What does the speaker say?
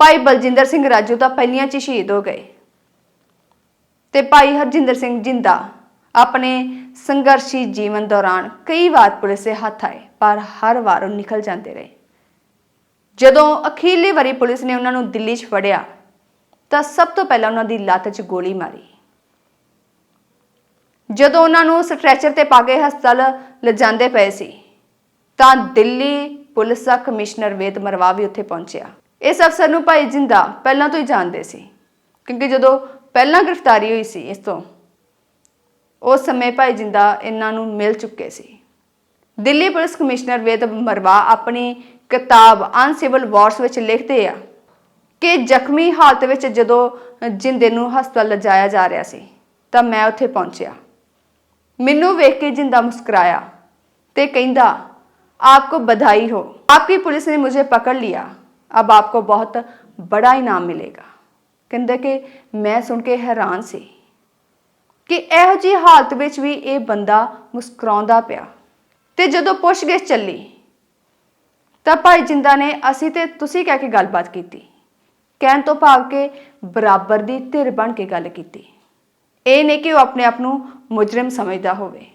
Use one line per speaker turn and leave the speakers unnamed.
ਭਾਈ ਬਲਜਿੰਦਰ ਸਿੰਘ ਰਾਜੂ ਤਾਂ ਪਹਿਲੀਆਂ 'ਚ ਸ਼ਹੀਦ ਹੋ ਗਏ। ਤੇ ਭਾਈ ਹਰਜਿੰਦਰ ਸਿੰਘ ਜਿੰਦਾ ਆਪਣੇ ਸੰਘਰਸ਼ੀ ਜੀਵਨ ਦੌਰਾਨ ਕਈ ਵਾਰ ਪੁਲਿਸ ਦੇ ਹੱਥ ਆਏ, ਪਰ ਹਰ ਵਾਰ ਉਹ ਨਿਕਲ ਜਾਂਦੇ ਰਹੇ। ਜਦੋਂ ਅਖੀਰਲੀ ਵਾਰੀ ਪੁਲਿਸ ਨੇ ਉਹਨਾਂ ਨੂੰ ਦਿੱਲੀ 'ਚ ਫੜਿਆ, ਤਾਂ ਸਭ ਤੋਂ ਪਹਿਲਾਂ ਉਹਨਾਂ ਦੀ ਲੱਤ 'ਚ ਗੋਲੀ ਮਾਰੀ। ਜਦੋਂ ਉਹਨਾਂ ਨੂੰ ਸਟ੍ਰੈਚਰ ਤੇ ਪਾ ਕੇ ਹਸਪਤਾਲ ਲਿਜਾਂਦੇ ਪਏ ਸੀ, ਤਾਂ ਦਿੱਲੀ ਪੁਲਿਸ ਦਾ ਕਮਿਸ਼ਨਰ ਵੇਦ ਮਰਵਾ ਵੀ ਉੱਥੇ ਪਹੁੰਚਿਆ। ਇਸ ਅਫਸਰ ਨੂੰ ਭਾਈ ਜਿੰਦਾ ਪਹਿਲਾਂ ਤੋਂ ਹੀ ਜਾਣਦੇ ਸੀ, ਕਿਉਂਕਿ ਜਦੋਂ ਪਹਿਲਾਂ ਗ੍ਰਿਫਤਾਰੀ ਹੋਈ ਸੀ ਇਸ ਤੋਂ, ਉਸ ਸਮੇਂ ਭਾਈ ਜਿੰਦਾ ਇਹਨਾਂ ਨੂੰ ਮਿਲ ਚੁੱਕੇ ਸੀ। ਦਿੱਲੀ ਪੁਲਿਸ ਕਮਿਸ਼ਨਰ ਵੇਦ ਮਰਵਾ ਆਪਣੀ ਕਿਤਾਬ ਅਨਸਿਵਲ ਵਾਰਸ ਵਿੱਚ ਲਿਖਦੇ ਆ ਕਿ ਜ਼ਖਮੀ ਹਾਲਤ ਵਿੱਚ ਜਦੋਂ ਜਿੰਦੇ ਨੂੰ ਹਸਪਤਾਲ ਲਿਜਾਇਆ ਜਾ ਰਿਹਾ ਸੀ, ਤਾਂ ਮੈਂ ਉੱਥੇ ਪਹੁੰਚਿਆ। ਮੈਨੂੰ ਵੇਖ ਕੇ ਜਿੰਦਾ ਮੁਸਕਰਾਇਆ ਤੇ ਕਹਿੰਦਾ ਆਪਕੋ ਬਧਾਈ ਹੋ। ਆਪਕੀ ਪੁਲਿਸ ਨੇ ਮੁਝੇ ਪਕੜ ਲਿਆ? अब आपको बहुत बड़ा इनाम मिलेगा ਕਹਿੰਦੇ ਕਿ ਮੈਂ ਸੁਣ ਕੇ ਹੈਰਾਨ ਸੀ ਕਿ ਇਹੋ ਜਿਹੀ ਹਾਲਤ ਵਿੱਚ ਵੀ ਇਹ ਬੰਦਾ ਮੁਸਕਰਾਉਂਦਾ ਪਿਆ ਤੇ ਜਦੋਂ ਪੁੱਛਗਿੱਛ ਚੱਲੀ ਤਾਂ ਭਾਈ ਜਿੰਦਾ ਨੇ ਅਸੀਂ ਤੇ ਤੁਸੀਂ ਕਹਿ ਕੇ ਗੱਲਬਾਤ ਕੀਤੀ ਕਹਿਣ ਤੋਂ ਭਾਵ ਕਿ ਬਰਾਬਰ ਦੀ ਧਿਰ ਬਣ ਕੇ ਗੱਲ ਕੀਤੀ ਇਹ ਨਹੀਂ ਕਿ ਉਹ ਆਪਣੇ ਆਪ ਨੂੰ ਮੁਜਰਮ ਸਮਝਦਾ ਹੋਵੇ